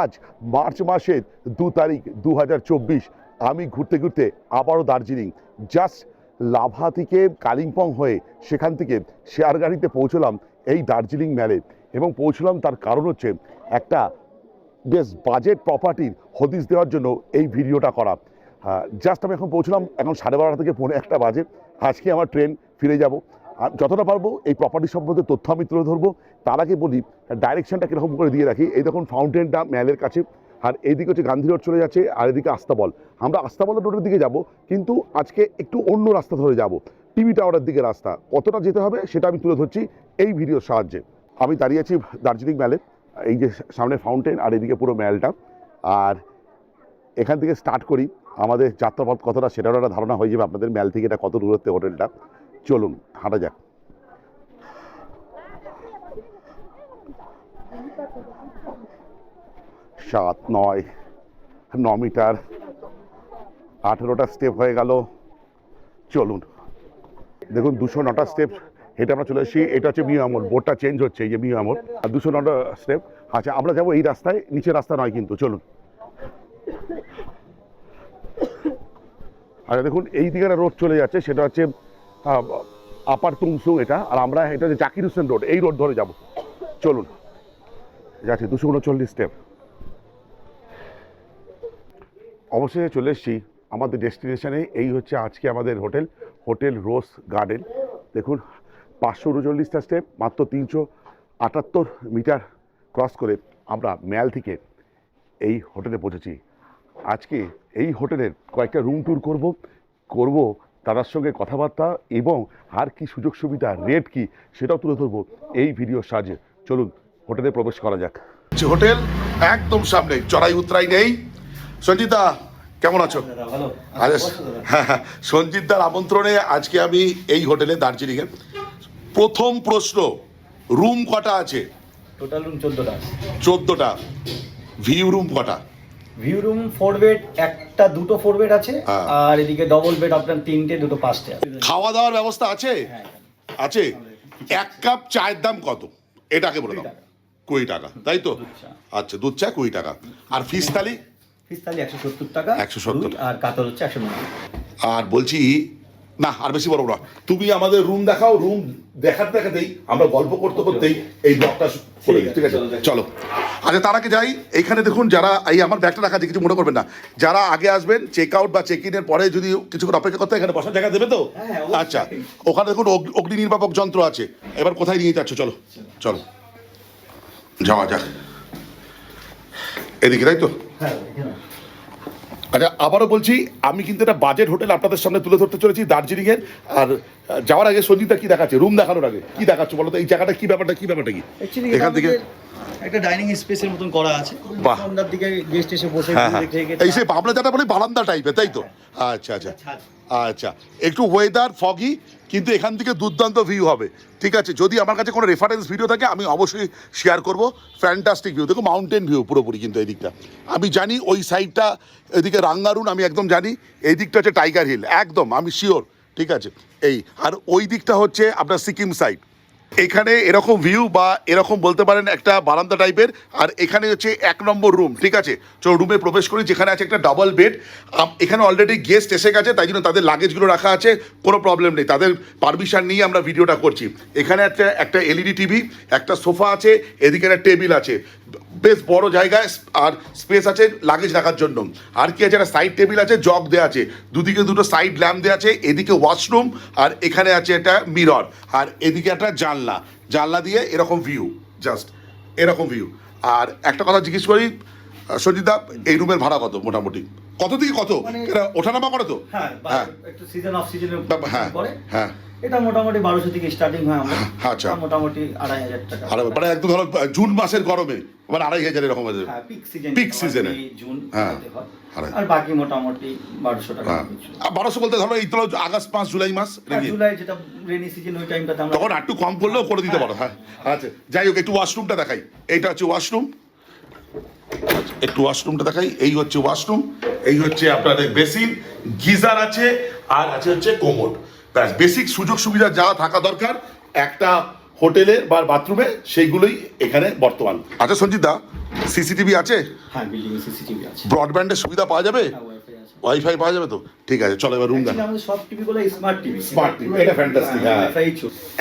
আজ মার্চ মাসের দু তারিখ দু হাজার চব্বিশ। আমি ঘুরতে ঘুরতে আবারও দার্জিলিং। জাস্ট লাভা থেকে কালিম্পং হয়ে সেখান থেকে শেয়ার গাড়িতে পৌঁছলাম এই দার্জিলিং ম্যালে এবং পৌঁছলাম তার কারণ হচ্ছে একটা বেশ বাজেট প্রপার্টির হদিস দেওয়ার জন্য এই ভিডিওটা করা। জাস্ট আমি এখন পৌঁছলাম, এখন সাড়ে বারোটা থেকে পৌনে একটা বাজে। আজকে আমার ট্রেন ফিরে যাব। যতটা পারব এই প্রপার্টি সম্বন্ধে তথ্য আমি তুলে ধরবো। তার আগে বলি ডাইরেকশনটা কীরকম করে দিয়ে রাখি। এই দেখুন ফাউন্টেনটা ম্যালের কাছে। আর এইদিকে হচ্ছে গান্ধী রোড চলে যাচ্ছে, আর এদিকে আস্তাবল। আমরা আস্তাবল রোডের দিকে যাব, কিন্তু আজকে একটু অন্য রাস্তা ধরে যাব। টিভি টাওয়ারের দিকে রাস্তা। কতটা যেতে হবে সেটা আমি তুলে ধরছি এই ভিডিওর সাহায্যে। আমি দাঁড়িয়ে আছি দার্জিলিং ম্যালে। এই যে সামনে ফাউন্টেন আর এদিকে পুরো ম্যালটা। আর এখান থেকে স্টার্ট করি। আমাদের যাত্রাপথ কতটা সেটারও একটা ধারণা হয়ে যাবে আপনাদের ম্যাল থেকে এটা কত দূরত্বে হোটেলটা। চলুন, হাঁটা যাক। সাত, নয়, ন মিটার। আঠেরোটা স্টেপ হয়ে গেল। চলুন। দেখুন, দুশো নটা স্টেপ হেঁটে আমরা চলে এসেছি। এটা হচ্ছে মিউ আমল বোর্ডটা চেঞ্জ হচ্ছে এই যে মিউ আমল আর দুশো নটা স্টেপ আচ্ছা আমরা যাব এই রাস্তায়। নিচের রাস্তা নয় কিন্তু, চলুন। আচ্ছা দেখুন এই দিকে রোড চলে যাচ্ছে। সেটা হচ্ছে আপার তুংসুং এটা। আর আমরা এটা হচ্ছে জাকির হোসেন রোড এই রোড ধরে যাব। চলুন। যাচ্ছে দুশো উনচল্লিশ স্টেপ অবশেষে চলে এসেছি আমাদের ডেস্টিনেশনে এই হচ্ছে আজকে আমাদের হোটেল হোটেল রোজ গার্ডেন দেখুন পাঁচশো উনচল্লিশটা স্টেপ মাত্র তিনশো আটাত্তর মিটার ক্রস করে আমরা ম্যাল থেকে এই হোটেলে পৌঁছেছি। আজকে এই হোটেলের কয়েকটা রুম ট্যুর করব করব তাদের সঙ্গে কথাবার্তা এবং আর কি সুযোগ সুবিধা রেট কি সেটাও তুলে ধরবো। এই ভিডিওর সাহায্যে চলুন হোটেলে প্রবেশ করা যাক। যে হোটেল একদম সামনে চড়াই উতরাই নেই। সঞ্জিতা কেমন আছো? আরে হ্যাঁ হ্যাঁ সঞ্জিতদার আমন্ত্রণে আজকে আমি এই হোটেলে দার্জিলিংয়ে প্রথম প্রশ্ন রুম কটা আছে? টোটাল রুম চোদ্দোটা চোদ্দটা। ভিউ রুম কটা? ভিউ রুম ফোর বেড একটা দুটো ফোর বেড আছে। হ্যাঁ। আর এদিকে ডবল বেড আপনার তিনটে দুটো পাঁচটে আছে। খাওয়া দাওয়ার ব্যবস্থা আছে? হ্যাঁ, আছে? এক কাপ চায়ের দাম কত? এটাকে বলে দাও। কুড়ি টাকা তাই তো? আচ্ছা দুধ চা কুড়ি টাকা। আর ফিস থালি ফিস তাহলে একশো সত্তর টাকা 170 দুধ আর কাতল হচ্ছে একশো আর বলছি না আর বেশি বড় না তুমি আমাদের রুম দেখাও রুম দেখাতে দেখাতেই আমরা গল্প করতে করতেই এই ব্লগটা করে ঠিক আছে? চলো। আচ্ছা তার আগে যাই। এইখানে দেখুন যারা এই আমার ব্যাগটা রাখা কিছু মনে করবেন না। যারা আগে আসবেন চেক আউট বা চেক ইনের পরে যদি কিছুক্ষণ অপেক্ষা করতে হয়, এখানে বসার জায়গা দেবে তো? হ্যাঁ, আচ্ছা ওখানে দেখুন অগ্নি- নির্বাপক যন্ত্র আছে। এবার কোথায় নিয়ে যাচ্ছ? চলো চলো। যাওয়া যাক। এদিকে তাই তো? হ্যাঁ। আচ্ছা আবারও বলছি আমি কিন্তু একটা বাজেট হোটেল আপনাদের সামনে তুলে ধরতে চলেছি দার্জিলিংয়ের। আর যাওয়ার আগে সঞ্জিতা কি দেখাচ্ছে? রুম দেখানোর আগে। কি দেখাচ্ছে বলো তো? এই জায়গাটা কি ব্যাপারটা? কি ব্যাপারটা কি? এখান থেকে একটা ডাইনিং স্পেসের মতন করা আছে। বাহ। সন্ধ্যার দিকে গেস্ট এসে বসে হ্যাঁ হ্যাঁ। দেখে এই সেই বাবলা যেটা বলি বারান্দা টাইপের তাই তো? আচ্ছা আচ্ছা। ছাদ। আচ্ছা। একটু ওয়েদার ফগি কিন্তু এখান থেকে দুর্দান্ত ভিউ হবে। ঠিক আছে যদি আমার কাছে কোনো রেফারেন্স ভিডিও থাকে আমি অবশ্যই শেয়ার করব। ফ্যান্টাস্টিক ভিউ দেখো মাউন্টেন ভিউ পুরোপুরি কিন্তু এই দিকটা আমি জানি ওই সাইডটা এদিকে রাঙ্গারুন আমি একদম জানি। এই দিকটা হচ্ছে টাইগার হিল একদম আমি শিওর ঠিক আছে এই। আর ওই দিকটা হচ্ছে আপনার সিকিম সাইড এখানে এরকম ভিউ বা এরকম বলতে পারেন একটা বারান্দা টাইপের আর এখানে হচ্ছে এক নম্বর রুম ঠিক আছে? চলো রুমে প্রবেশ করি, যেখানে আছে একটা ডাবল বেড এখানে অলরেডি গেস্ট এসে গেছে, তাই জন্য তাদের লাগেজগুলো রাখা আছে, কোনো প্রবলেম নেই। তাদের পারমিশন নিয়ে আমরা ভিডিওটা করছি। এখানে একটা একটা এলইডি টিভি একটা সোফা আছে, এদিকে একটা টেবিল আছে। বেশ বড় জায়গায় আর স্পেস আছে লাগেজ রাখার জন্য। আর কি আছে? একটা সাইড টেবিল আছে জগ দেওয়া আছে। দুদিকে দুটো সাইড ল্যাম্প দেওয়া আছে এদিকে ওয়াশরুম আর এখানে আছে একটা মিরর আর এদিকে একটা জানলা। জানলা দিয়ে এরকম ভিউ জাস্ট এরকম ভিউ আর একটা কথা জিজ্ঞেস করি সঞ্জিতা এই রুমের ভাড়া কত মোটামুটি? কত থেকে কত? মানে- ওঠানামা করে তো? হ্যাঁ হ্যাঁ। হ্যাঁ হ্যাঁ। এটা মোটামুটি বারোশো থেকে স্টার্টিং হয় আমরা। আচ্ছা। মোটামুটি আড়াই হাজার টাকা। মানে একদম ধরো জুন মাসের গরমে মানে আড়াই হাজার এরকম আছে। হ্যাঁ পিক সিজন season এ। জুন হ্যাঁ। হয়। আর বাকি মোটামুটি বারোশো টাকা হ্যাঁ। বারোশো বলতে ধরো এই তো আগস্ট মাস জুলাই মাস জুলাই যেটা রেনি সিজন ওই টাইমটাতে আমরা তখন একটু কম করলেও করে দিতে পারো হ্যাঁ। আচ্ছা যাই হোক একটু ওয়াশরুমটা দেখাই। এইটা হচ্ছে ওয়াশরুম একটু ওয়াশরুমটা দেখাই। এই হচ্ছে ওয়াশরুম এই হচ্ছে আপনাদের বেসিন গিজার আছে আর আছে হচ্ছে কোমোড ব্যাস বেসিক সুযোগ সুবিধা যা থাকা দরকার একটা হোটেলে বা বাথরুমে সেইগুলোই এখানে বর্তমান। আচ্ছা সঞ্জিত দা সিসিটিভি আছে? হ্যাঁ বিল্ডিং এ সিসিটিভি আছে। ব্রডব্যান্ডের সুবিধা পাওয়া যাবে? হ্যাঁ ওয়াইফাই পাওয়া যাবে তো? ঠিক আছে চলো এবার রুম দেখা। আমাদের সব টিভি গুলো স্মার্ট টিভি Smart TV, এটা fantastic, হ্যাঁ।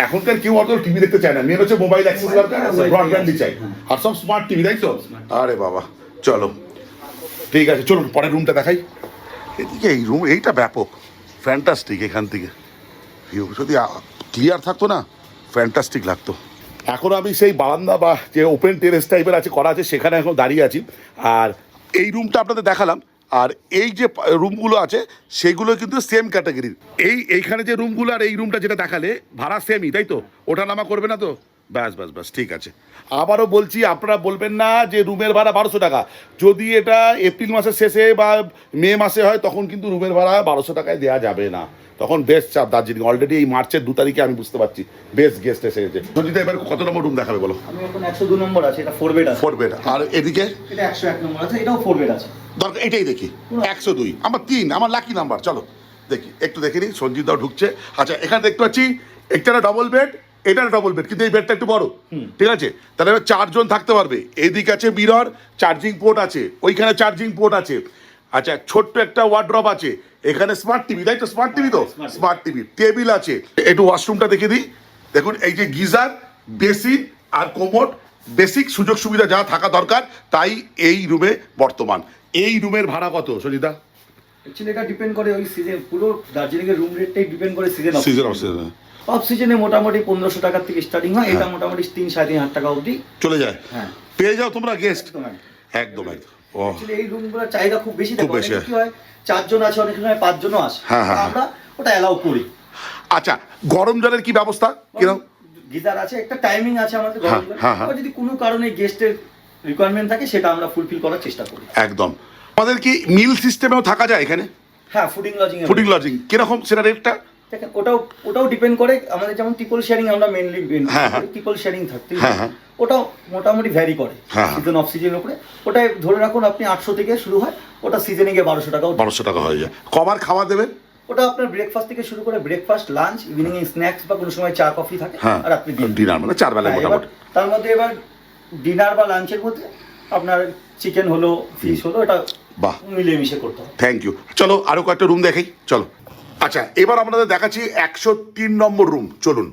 এখনকার কেউ অত টিভি দেখতে চায় না। মেন হচ্ছে মোবাইল অ্যাক্সেস দরকার ব্রডব্যান্ডই চাই। হ্যাঁ। আর সব স্মার্ট টিভি তাই তো? আরে বাবা চলো। ঠিক আছে চলুন পরের রুমটা দেখাই। এদিকে এই রুম এইটা ব্যাপক। ফ্যান্টাস্টিক এখান থেকে। যদি ক্লিয়ার থাকতো না ফ্যান্টাস্টিক লাগতো। এখন আমি সেই বারান্দা বা যে ওপেন টেরেস টাইপের আছে, করা আছে, সেখানে এখন দাঁড়িয়ে আছি। আর এই রুমটা আপনাদের দেখালাম, আর এই যে রুমগুলো আছে, সেগুলো কিন্তু সেম ক্যাটাগরির এই, এইখানে যে রুমগুলো আর এই রুমটা যেটা দেখালে, ভাড়া সেমই তাই তো? ওটা নামা করবে না তো? ব্যাস ব্যাস ব্যাস ঠিক আছে। আবারও বলছি আপনারা বলবেন না যে রুমের ভাড়া বারোশো টাকা। যদি এটা এপ্রিল মাসের শেষে বা মে মাসে হয় তখন কিন্তু রুমের ভাড়া বারোশো টাকায় দেওয়া যাবে না। তখন বেশ চাপ দার্জিলিং। অলরেডি এই মার্চের দু তারিখে আমি বুঝতে পারছি বেশ গেস্ট এসে গেছে। সঞ্জিতা এবার কত নম্বর রুম দেখাবে বলো? আমি এখন একশো দু নম্বর আছে এটা ফোর বেড আছে। ফোর বেড আর এদিকে? এটা একশো এক নম্বর আছে এটাও ফোর বেড আছে। দরকার এটাই দেখি। একশো দুই। আমার তিন আমার লাকি নাম্বার চলো। দেখি একটু দেখে নিই সঞ্জিত দাও ঢুকছে। আচ্ছা এখানে দেখতে পাচ্ছি একটা ডবল বেড এটা ডবল বেড কিন্তু এই বেডটা একটু বড়। ঠিক আছে? তাহলে চারজন থাকতে পারবে। এদিক আছে মিরর চার্জিং পোর্ট আছে। ওইখানে চার্জিং পোর্ট আছে। আচ্ছা ছোট্ট একটা ওয়ার্ড্রপ আছে। এখানে স্মার্ট টিভি তাই তো? স্মার্ট টিভি তো? স্মার্ট টিভি টেবিল আছে। একটু ওয়াশরুমটা দেখে দিই। দেখুন এই যে গিজার বেসিন আর কোমোড বেসিক সুযোগ সুবিধা যা থাকা দরকার তাই এই রুমে বর্তমান। এই রুমের ভাড়া কত সজিতা? অ্যাকচুয়ালি এটা ডিপেন্ড করে ওই সিজন পুরো দার্জিলিং এর রুম রেটটাই ডিপেন্ড করে season off season off season off সিজনে মোটামুটি পনেরোশো টাকার থেকে স্টার্টিং হয় এটা মোটামুটি তিন সাড়ে তিন হাজার টাকা অবধি। চলে যায়। হ্যাঁ। পেয়ে যাও তোমরা গেস্ট একদম একদম। এই রুমগুলোর চাহিদা খুব বেশি খুব বেশি। কি হয়। চারজন আছে অনেক সময় পাঁচজনও আসে। হ্যাঁ, হ্যাঁ, আমরা ওটা অ্যালাউ করি। আচ্ছা গরম জলের কি ব্যবস্থা? কীরকম গিজার আছে একটা টাইমিং আছে আমাদের হ্যাঁ, গরম জলের। হ্যাঁ, হ্যাঁ। যদি কোনো কারণে গেস্টের রিকোয়ারমেন্ট থাকে সেটা আমরা ফুলফিল করার চেষ্টা করি। একদম। আমাদের কি মিল সিস্টেমেও থাকা যায় এখানে? হ্যাঁ ফুডিং লজিং ফুডিং লজিং কীরকম সেটা রেটটা দেখেন ওটাও ওটাও ডিপেন্ড করে আমাদের যেমন টিপল শেয়ারিং আমরা মেনলি হ্যাঁ। শেয়ারিং থাকতে হ্যাঁ, হ্যাঁ। ওটাও মোটামুটি ভ্যারি করে। সিজন অফ সিজনের উপরে। ওটাই ধরে রাখুন আপনি আটশো থেকে শুরু হয় ওটা সিজনে গিয়ে বারোশো টাকাও বারোশো টাকা হয়ে যায়। কবার খাওয়া দেবেন? ওটা আপনার ব্রেকফাস্ট থেকে শুরু করে ব্রেকফাস্ট লাঞ্চ ইভিনিং স্ন্যাক্স বা কোনো সময় চা কফি থাকে হ্যাঁ। আর আপনি ডিনার মানে চার বেলা মোটামুটি। তার মধ্যে এবার ডিনার বা লাঞ্চের মধ্যে আপনার চিকেন হলো ফিশ হলো এটা বাহ। মিলেমিশে করতে হবে। থ্যাংক ইউ চলো আরও কয়েকটা রুম দেখাই। চলো। আচ্ছা এবার আপনাদের দেখাচ্ছি একশো তিন নম্বর রুম চলুন।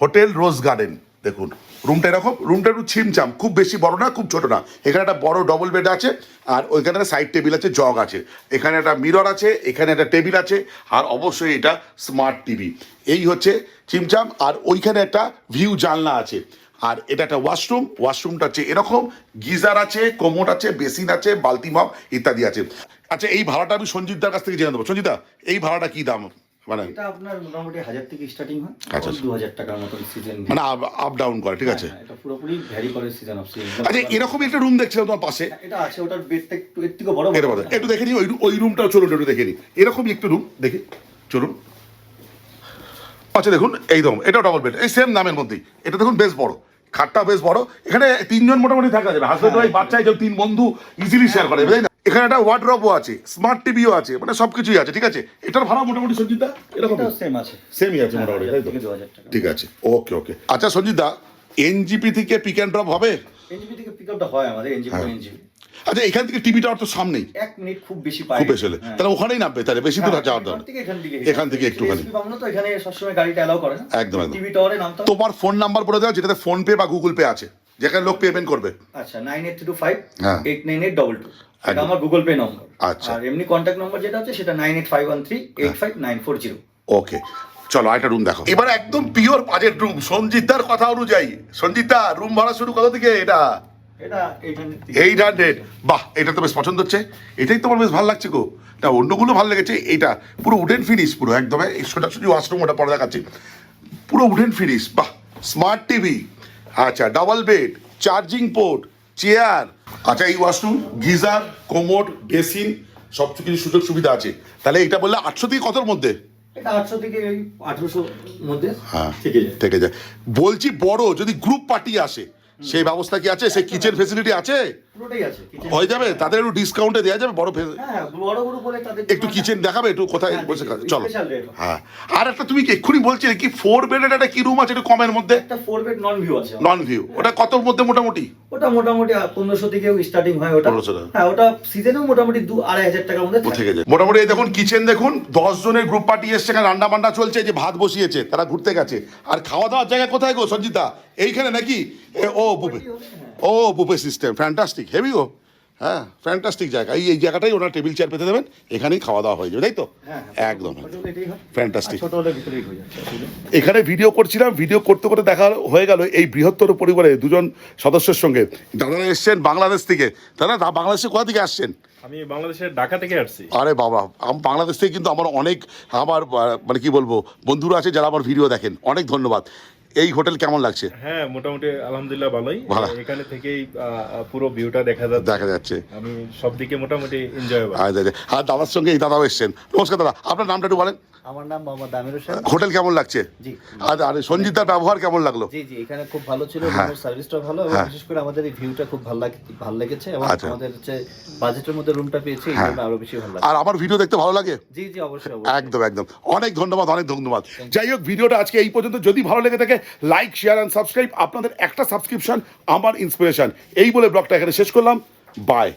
হোটেল রোজ গার্ডেন দেখুন। রুমটা এরকম। রুমটা একটু ছিমছাম। খুব বেশি বড় না খুব ছোট না। এখানে একটা বড় ডবল বেড আছে আর ওইখানে একটা সাইড টেবিল আছে জগ আছে। এখানে একটা মিরর আছে এখানে একটা টেবিল আছে আর অবশ্যই এটা স্মার্ট টিভি এই হচ্ছে চিমচাম আর ওইখানে একটা ভিউ জানলা আছে। আর এটা একটা ওয়াশরুম ওয়াশরুমটা হচ্ছে এরকম গিজার আছে কোমোট আছে বেসিন আছে বালতি মগ ইত্যাদি আছে। আচ্ছা এই ভাড়াটা আমি সঞ্জিতদার কাছ থেকে জেনে দেবো সঞ্জিতা এই ভাড়াটা কি দাম? মানে এটা আপনার মোটামুটি হাজার থেকে স্টার্টিং হয়। আচ্ছা। দু হাজার টাকার মতন সিজন মানে আপ ডাউন করে ঠিক আছে? এটা পুরোপুরি ভ্যারি করে সিজন অফ সিজন আচ্ছা এরকম একটা রুম দেখছিলাম তোমার পাশে। এটা আছে ওটার বেডটা একটু এর থেকে বড় একটু দেখে নিই ওই ওই রুমটাও চলুন একটু দেখে নিই। এরকমই একটু রুম দেখি। চলুন। আচ্ছা দেখুন এই রকম এটাও ডবল বেড এই সেম নামের মধ্যেই। এটা দেখুন বেশ বড়। খাটটা বেশ বড়। এখানে তিনজন মোটামুটি থাকা যাবে। হাজব্যান্ড ওয়াইফ বাচ্চা এই তিন বন্ধু ইজিলি শেয়ার করে। তাই না এখানে একটা ওয়ার্ড্রপও আছে স্মার্ট টিভিও আছে মানে সব কিছুই আছে ঠিক আছে? এটার ভাড়া মোটামুটি সঞ্জিতা এরকম সেম আছে। সেমই আছে মোটামুটি তাই তো? ঠিক আছে ওকে ওকে আচ্ছা সঞ্জিতা এনজিপি থেকে পিক অ্যান্ড ড্রপ হবে? এনজিপি থেকে পিক আপটা হয় আমাদের এনজিপি হ্যাঁ। এনজিপি আচ্ছা এখান থেকে টিভি টাওয়ার তো সামনেই। এক মিনিট খুব বেশি পাই খুব বেশি হলে। তাহলে ওখানেই নামবে তাহলে বেশি দূর যাওয়ার দরকার এখান থেকে একটুখানি। তো এখানে সবসময় গাড়িটা অ্যালাউ করে না। একদম, একদম। টিভি টাওয়ারে নামতে তোমার ফোন নাম্বার বলে দাও যেটাতে ফোন পে বা গুগল পে আছে যেখানে লোক পেমেন্ট করবে। আচ্ছা নাইন এইট টু ফাইভ হ্যাঁ। Eight nine eight double two এটা আমার গুগল পে নম্বর আচ্ছা। আর এমনি কন্ট্যাক্ট নম্বর যেটা হচ্ছে সেটা nine eight five one three eight five nine four zero okay চলো আরেকটা রুম দেখো। এবার একদম পিওর বাজেট রুম সঞ্জিতার কথা অনুযায়ী। সঞ্জিতা রুম ভাড়া শুরু কত থেকে এটা? এইট হান্ড্রেড বাহ এটা তো বেশ পছন্দ হচ্ছে। এটাই তোমার বেশ ভালো লাগছে গো। না অন্যগুলো ভালো লেগেছে। এইটা পুরো উডেন ফিনিশ পুরো একদম সোজাসুজি ওয়াশরুম ওটা পরে দেখাচ্ছি। পুরো উডেন ফিনিশ বাহ স্মার্ট টিভি আচ্ছা double bed charging port chair আচ্ছা এই ওয়াশরুম গিজার কোমোড বেসিন সব কিছু সুযোগ সুবিধা আছে। তাহলে এটা বললে আটশো থেকে কতর মধ্যে? আটশো থেকে ওই মধ্যে হ্যাঁ থেকে যায়। বলছি বড় যদি গ্রুপ পার্টি আসে সেই ব্যবস্থা কি আছে? সেই কিচেন ফেসিলিটি আছে? পুরোটাই আছে হয়ে যাবে? তাদের একটু ডিসকাউন্টে দেওয়া যাবে? বড় হ্যাঁ হ্যাঁ, একটু কিচেন দেখাবে? একটু কোথায় হ্যাঁ, বসে চলো। হ্যাঁ। আর একটা তুমি এক্ষুনি বলছিলে কি ফোর বেডের একটা কি রুম আছে একটু কমের মধ্যে? একটা ফোর বেড নন ভিউ আছে নন ভিউ ওটা কতর মধ্যে মোটামুটি? ওটা মোটামুটি পনেরোশো থেকেও স্টার্টিং হয় ওটা। হ্যাঁ ওটা সিজনেও মোটামুটি দু আড়াই হাজার টাকার মধ্যে থেকে। যায় মোটামুটি দেখুন কিচেন দেখুন দশ জনের গ্রুপ পার্টি এসছে এখানে রান্না বান্না চলছে যে ভাত বসিয়েছে তারা ঘুরতে গেছে। আর খাওয়া দাওয়ার জায়গা কোথায় গো সঞ্জিতা? এইখানে নাকি? ও বুপে ও বুপে সিস্টেম ফ্যান্টাস্টিক হেভি গো হ্যাঁ ফ্যান্টাস্টিক জায়গা। এই এই জায়গাটাই ওনার টেবিল চেয়ার পেতে দেবেন এখানেই খাওয়া দাওয়া হয়ে যাবে তাই তো? হ্যাঁ, হ্যাঁ। একদম নেই। এখানে ভিডিও করছিলাম ভিডিও করতে করতে দেখা হয়ে গেল এই বৃহত্তর পরিবারে দুজন সদস্যের সঙ্গে। দাদারা এসছেন বাংলাদেশ থেকে। দাদা দা- বাংলাদেশে কোথা থেকে আসছেন? আমি বাংলাদেশের ঢাকা থেকে আসছি। আরে বাবা বাংলাদেশ থেকে কিন্তু আমার অনেক আমার মানে কি বলব বন্ধুরা আছে যারা আমার ভিডিও দেখেন। অনেক ধন্যবাদ। এই হোটেল কেমন লাগছে? হ্যাঁ মোটামুটি আলহামদুলিল্লাহ ভালোই। ভালো। এখানে থেকেই পুরো ভিউটা দেখা যাচ্ছে। দেখা যাচ্ছে। আমি সবদিকে মোটামুটি এনজয় আর দাদার সঙ্গে এই দাদাও এসছেন। নমস্কার দাদা আপনার নামটা একটু বলেন। আমার নাম মোহাম্মদ আমির হোসেন। হোটেল কেমন লাগছে? জি। আর আর সঞ্জিতার ব্যবহার কেমন লাগল? জি জি এখানে খুব ভালো ছিল হ্যাঁ। রুমের সার্ভিসটা ভালো এবং হ্যাঁ। বিশেষ করে আমাদের এই ভিউটা খুব ভালো লাগে ভালো লেগেছে এবং আচ্ছা। আমাদের হচ্ছে বাজেটের মধ্যে রুমটা পেয়েছি এই হ্যাঁ। জন্য আরও বেশি ভালো লাগে আর আমার ভিডিও দেখতে ভালো লাগে? জি জি অবশ্যই অবশ্যই। একদম একদম। অনেক ধন্যবাদ অনেক ধন্যবাদ। যাই হোক ভিডিওটা আজকে এই পর্যন্ত। যদি ভালো লেগে থাকে লাইক শেয়ার অ্যান্ড সাবস্ক্রাইব আপনাদের একটা সাবস্ক্রিপশন আমার ইন্সপিরেশন এই বলে ব্লগটা এখানে শেষ করলাম। বাই